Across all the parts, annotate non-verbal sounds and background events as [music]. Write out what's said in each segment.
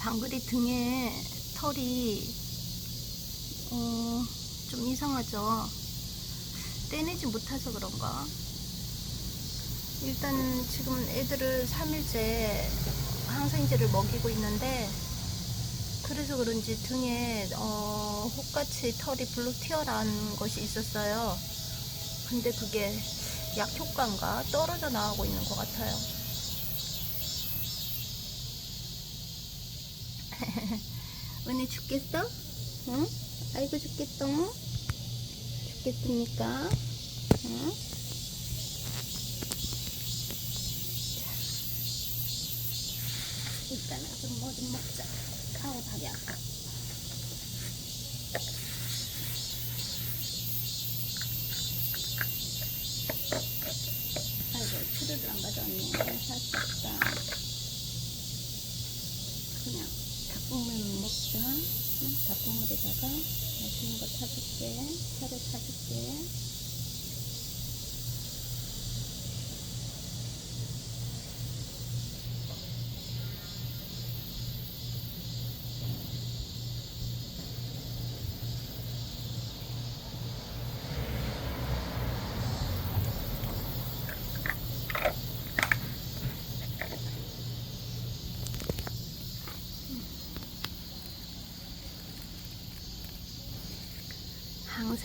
방글이 등에 털이 어, 좀 이상하죠. 떼내지 못해서 그런가. 일단 지금 애들을 3일째 항생제를 먹이고 있는데 그래서 그런지 등에 어, 혹같이 털이 불로 튀어나온 것이 있었어요. 근데 그게 약 효과인가 떨어져 나오고 있는 것 같아요. [laughs] 은혜 죽겠어? 응? 아이고 죽겠어? 죽겠습니까? 응? 일단은 좀 뭐 좀 먹자. 아파. 아이고 추루를 안 가져왔네. 살짝다. 그냥 닭국물 먹자. 응? 닭국물에다가 맛있는 거 타줄게. 차를 타줄게.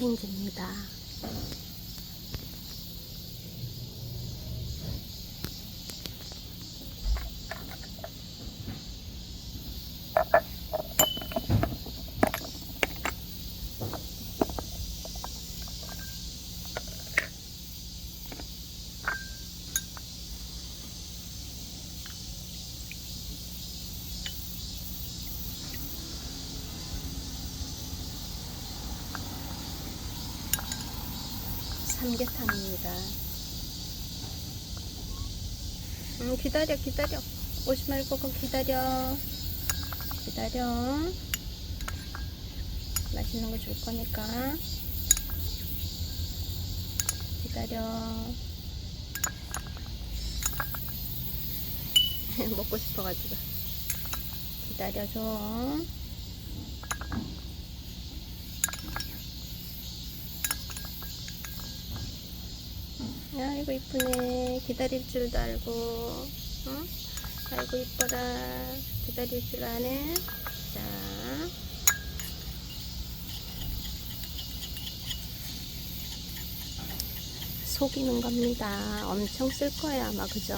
생제입니다. 삼계탕입니다. 음, 기다려, 기다려. 오지 말고 거 기다려. 기다려. 맛있는 거 줄 거니까. 기다려. [laughs] 먹고 싶어가지고. 기다려줘. 아이고 이쁘네. 기다릴 줄도 알고 응? 아이고 이뻐라. 기다릴 줄 아네. 자. 속이는 겁니다. 엄청 쓸 거예요 아마. 그죠?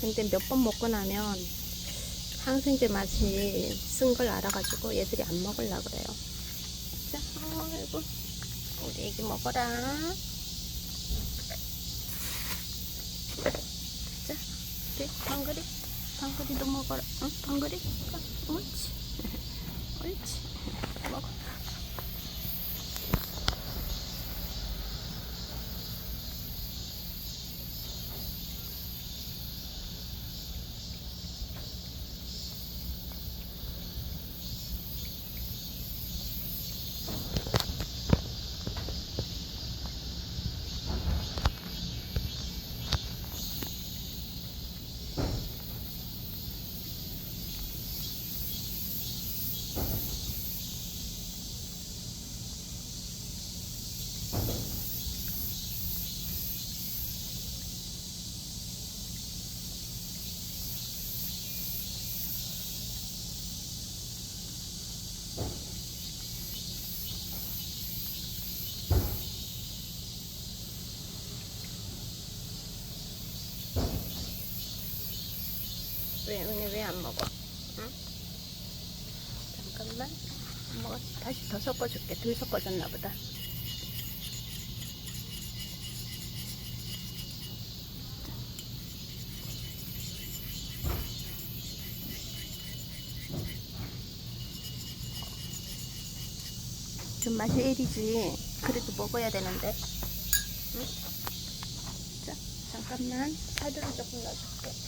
근데 몇 번 먹고 나면 항생제 맛이 쓴 걸 알아가지고 얘들이 안 먹으려 그래요. 자 아이고 우리 애기 먹어라. 자, 우리 방글이, 방글이도 먹어라. 응, 방글이. 가. 옳지. [laughs] 옳지. 먹어. 왜, 은혜 왜 안 먹어? 응? 잠깐만. 안 먹었어. 다시 더 섞어줄게. 덜 섞어줬나 보다. 좀 맛이 1이지. 그래도 먹어야 되는데. 응? 자, 잠깐만. 사료를 조금 넣어줄게.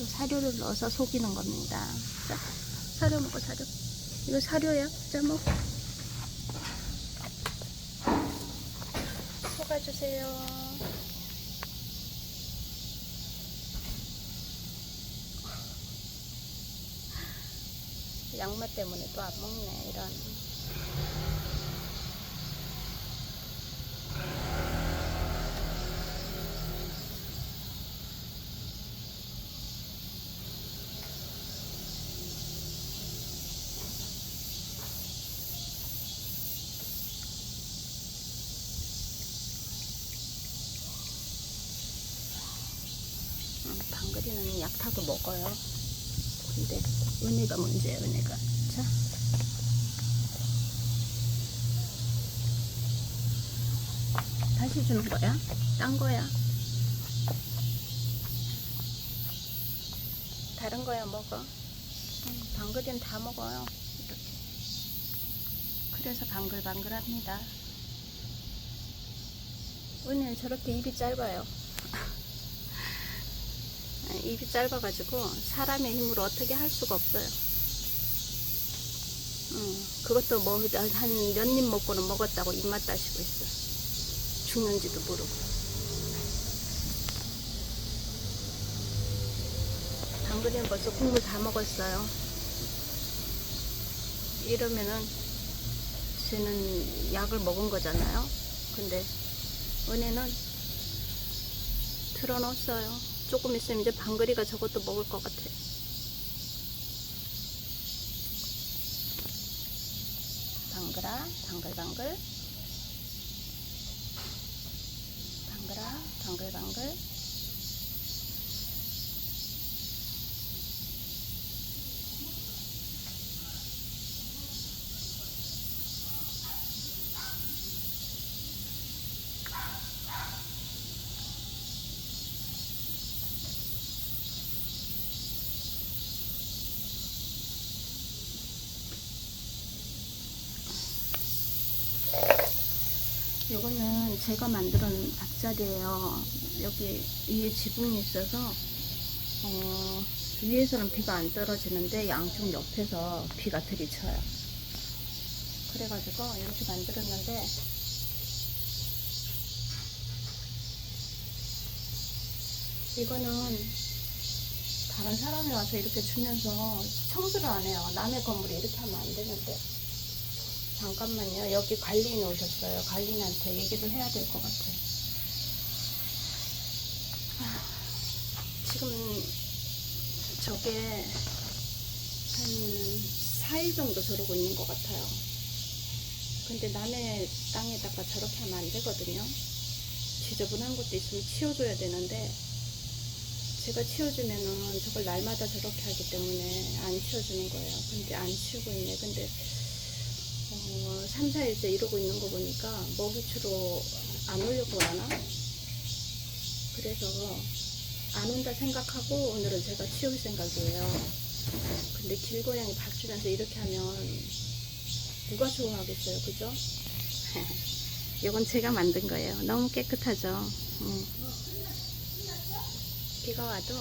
또 사료를 넣어서 속이는 겁니다. 자, 사료 먹어, 사료. 이거 사료야? 자, 먹. 속아주세요. 양마 때문에 또 안 먹네, 이런. 타도 먹어요. 근데 은혜가 문제야, 은혜가. 자. 다시 주는 거야? 딴 거야? 다른 거야 먹어. 음, 방글이는 다 먹어요. 이렇게. 그래서 방글방글합니다. 은혜는 저렇게 입이 짧아요. [laughs] 아, 입이 짧아가지고 사람의 힘으로 어떻게 할 수가 없어요. 음, 그것도 뭐 한 몇 입 먹고는 먹었다고 입맛 따시고 있어. 죽는지도 모르고. 당근이는 벌써 국물 다 먹었어요. 이러면은 쟤는 약을 먹은 거잖아요. 근데 은혜는 틀어놓았어요. 조금 있으면 이제 방글이가 저것도 먹을 것 같아. 방글아, 방글방글. 방글아, 방글방글. 요거는 제가 만든 밥자리예요. 여기 위에 지붕이 있어서 어, 위에서는 비가 안 떨어지는데 양쪽 옆에서 비가 들이쳐요. 그래가지고 이렇게 만들었는데 이거는 다른 사람이 와서 이렇게 주면서 청소를 안 해요. 남의 건물에 이렇게 하면 안 되는데. 잠깐만요. 여기 관리인 오셨어요. 관리인한테 얘기 를 해야 될 것 같아요. 아, 지금 저게 한 4일 정도 저러고 있는 것 같아요. 근데 남의 땅에다가 저렇게 하면 안 되거든요. 지저분한 것도 있으면 치워줘야 되는데 제가 치워주면은 저걸 날마다 저렇게 하기 때문에 안 치워주는 거예요. 근데 안 치우고 있네. 근데 어, 3, 4일째 이러고 있는 거 보니까 먹이추로 안 오려고 하나? 그래서 안 온다 생각하고 오늘은 제가 치울 생각이에요. 근데 길고양이 밥 주면서 이렇게 하면 누가 좋아하겠어요, 그죠? [laughs] 이건 제가 만든 거예요. 너무 깨끗하죠? 음. 비가 와도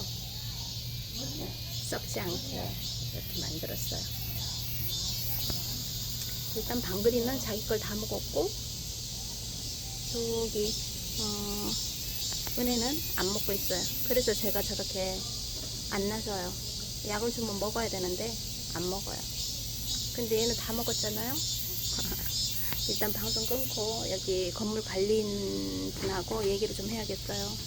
썩지 않게 이렇게 만들었어요. 일단 방글이는 자기 걸 다 먹었고 저기 어, 은혜는 안 먹고 있어요. 그래서 제가 저렇게 안 나서요. 약을 주면 먹어야 되는데 안 먹어요. 근데 얘는 다 먹었잖아요. [laughs] 일단 방송 끊고 여기 건물 관리인 분하고 얘기를 좀 해야겠어요.